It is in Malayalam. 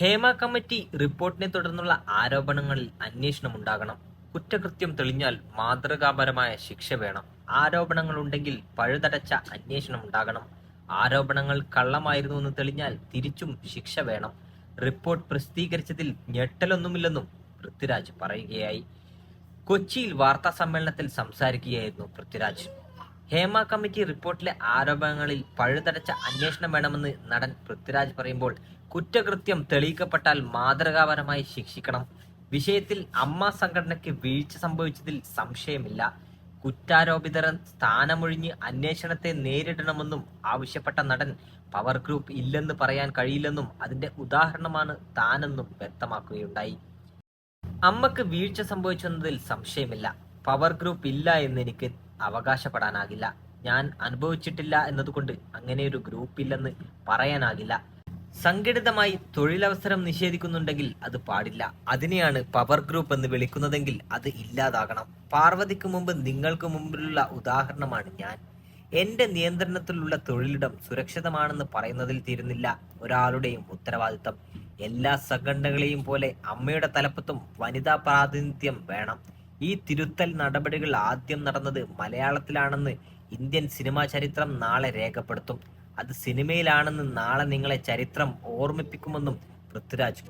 ഹേമ കമ്മിറ്റി റിപ്പോർട്ടിനെ തുടർന്നുള്ള ആരോപണങ്ങളിൽ അന്വേഷണം ഉണ്ടാകണം. കുറ്റകൃത്യം തെളിഞ്ഞാൽ മാതൃകാപരമായ ശിക്ഷ വേണം. ആരോപണങ്ങൾ ഉണ്ടെങ്കിൽ പഴുതടച്ച അന്വേഷണം ഉണ്ടാകണം. ആരോപണങ്ങൾ കള്ളമായിരുന്നു എന്ന് തെളിഞ്ഞാൽ തിരിച്ചും ശിക്ഷ വേണം. റിപ്പോർട്ട് പ്രസിദ്ധീകരിച്ചതിൽ ഞെട്ടലൊന്നുമില്ലെന്നും പൃഥ്വിരാജ് പറയുകയായി. കൊച്ചിയിൽ വാർത്താ സമ്മേളനത്തിൽ സംസാരിക്കുകയായിരുന്നു പൃഥ്വിരാജ്. ഹേമ കമ്മിറ്റി റിപ്പോർട്ടിലെ ആരോപണങ്ങളിൽ പഴുതടച്ച അന്വേഷണം വേണമെന്ന് നടൻ പൃഥ്വിരാജ് പറയുമ്പോൾ കുറ്റകൃത്യം തെളിയിക്കപ്പെട്ടാൽ മാതൃകാപരമായി ശിക്ഷിക്കണം. വിഷയത്തിൽ അമ്മ സംഘടനയ്ക്ക് വീഴ്ച സംഭവിച്ചതിൽ സംശയമില്ല. കുറ്റാരോപിതർ സ്ഥാനമൊഴിഞ്ഞ് അന്വേഷണത്തെ നേരിടണമെന്നും ആവശ്യപ്പെട്ട നടൻ പവർ ഗ്രൂപ്പ് ഇല്ലെന്ന് പറയാൻ കഴിയില്ലെന്നും അതിന്റെ ഉദാഹരണമാണ് താനെന്നും വ്യക്തമാക്കുകയുണ്ടായി. അമ്മയ്ക്ക് വീഴ്ച സംഭവിച്ചെന്നതിൽ സംശയമില്ല. പവർ ഗ്രൂപ്പ് ഇല്ല എന്ന് എനിക്ക് അവകാശപ്പെടാനാകില്ല. ഞാൻ അനുഭവിച്ചിട്ടില്ല എന്നതുകൊണ്ട് അങ്ങനെ ഒരു ഗ്രൂപ്പ് ഇല്ലെന്ന് പറയാനാകില്ല. സംഘടിതമായി തൊഴിലവസരം നിഷേധിക്കുന്നുണ്ടെങ്കിൽ അത് പാടില്ല. അതിനെയാണ് പവർ ഗ്രൂപ്പ് എന്ന് വിളിക്കുന്നതെങ്കിൽ അത് ഇല്ലാതാകണം. പാർവതിക്ക് മുമ്പ് നിങ്ങൾക്ക് മുമ്പിലുള്ള ഉദാഹരണമാണ് ഞാൻ. എന്റെ നിയന്ത്രണത്തിലുള്ള തൊഴിലിടം സുരക്ഷിതമാണെന്ന് പറയുന്നതിൽ തീരുന്നില്ല. ഒരാളുടെയും ഉത്തരവാദിത്തം. എല്ലാ സംഘടനകളെയും പോലെ അമ്മയുടെ തലപ്പത്തും വനിതാ പ്രാതിനിധ്യം വേണം. ഈ തിരുത്തൽ നടപടികൾ ആദ്യം നടന്നത് മലയാളത്തിലാണെന്ന് ഇന്ത്യൻ സിനിമാ ചരിത്രം നാളെ രേഖപ്പെടുത്തും. അത് സിനിമയിലാണെന്ന് നാളെ നിങ്ങളെ ചരിത്രം ഓർമ്മിപ്പിക്കുമെന്നും പൃഥ്വിരാജ്